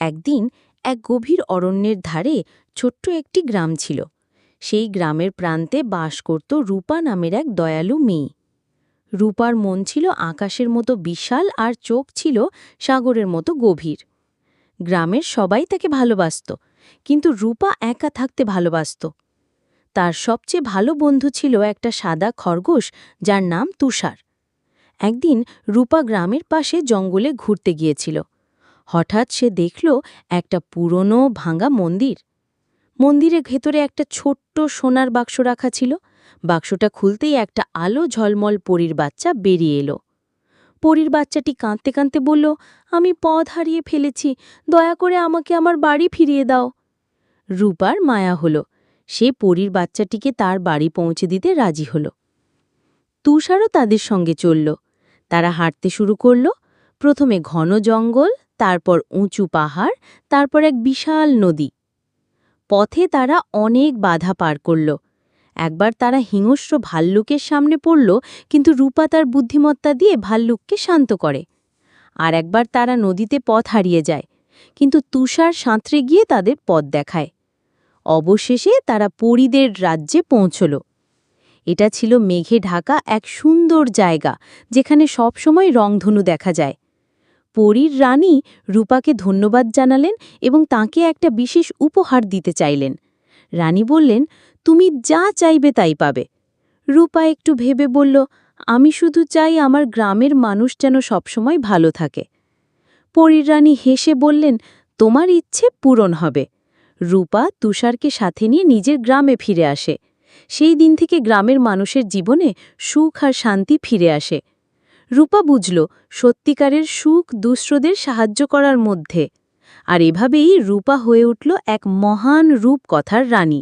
একদিন এক গভীর অরণ্যের ধারে ছোট্ট একটি গ্রাম ছিল। সেই গ্রামের প্রান্তে বাস করত রূপা নামের এক দয়ালু মেয়ে। রূপার মন ছিল আকাশের মতো বিশাল আর চোখ ছিল সাগরের মতো গভীর। গ্রামের সবাই তাকে ভালোবাসত, কিন্তু রূপা একা থাকতে ভালোবাসত। তার সবচেয়ে ভালো বন্ধু ছিল একটা সাদা খরগোশ যার নাম তুষার। একদিন রূপা গ্রামের পাশে জঙ্গলে ঘুরতে গিয়েছিল। হঠাৎ সে দেখল একটা পুরনো ভাঙা মন্দির। মন্দিরের ভেতরে একটা ছোট্ট সোনার বাক্স রাখা ছিল। বাক্সটা খুলতেই একটা আলো ঝলমল পরীর বাচ্চা বেরিয়ে এলো। পরীর বাচ্চাটি কাঁদতে কাঁদতে বলল, আমি পথ হারিয়ে ফেলেছি, দয়া করে আমাকে আমার বাড়ি ফিরিয়ে দাও। রূপার মায়া হলো। সে পরীর বাচ্চাটিকে তার বাড়ি পৌঁছে দিতে রাজি হল। তুষারও তাদের সঙ্গে চলল। তারা হাঁটতে শুরু করল। প্রথমে ঘন জঙ্গল তারপর উঁচু পাহাড়, তারপর এক বিশাল নদী। পথে তারা অনেক বাধা পার করল। একবার তারা হিংস্র ভাল্লুকের সামনে পড়ল, কিন্তু রূপা তার বুদ্ধিমত্তা দিয়ে ভাল্লুককে শান্ত করে। আর একবার তারা নদীতে পথ হারিয়ে যায়, কিন্তু তুষার সাঁতরে গিয়ে তাদের পথ দেখায়। অবশেষে তারা পরীদের রাজ্যে পৌঁছল। এটা ছিল মেঘে ঢাকা এক সুন্দর জায়গা, যেখানে সবসময় রংধনু দেখা যায়। পরীর রানী রূপাকে ধন্যবাদ জানালেন এবং তাকে একটা বিশেষ উপহার দিতে চাইলেন। রানী বললেন, তুমি যা চাইবে তাই পাবে। রূপা একটু ভেবে বলল, আমি শুধু চাই আমার গ্রামের মানুষ যেন সবসময় ভালো থাকে। পরীর রানী হেসে বললেন, তোমার ইচ্ছে পূরণ হবে। রূপা তুষারকে সাথে নিয়ে নিজের গ্রামে ফিরে আসে। সেই দিন থেকে গ্রামের মানুষের জীবনে সুখ আর শান্তি ফিরে আসে। রূপা বুঝল, সত্যিকারের সুখ দুশ্রদের সাহায্য করার মধ্যে। আর এভাবেই রূপা হয়ে উঠল এক মহান রূপকথার রানী।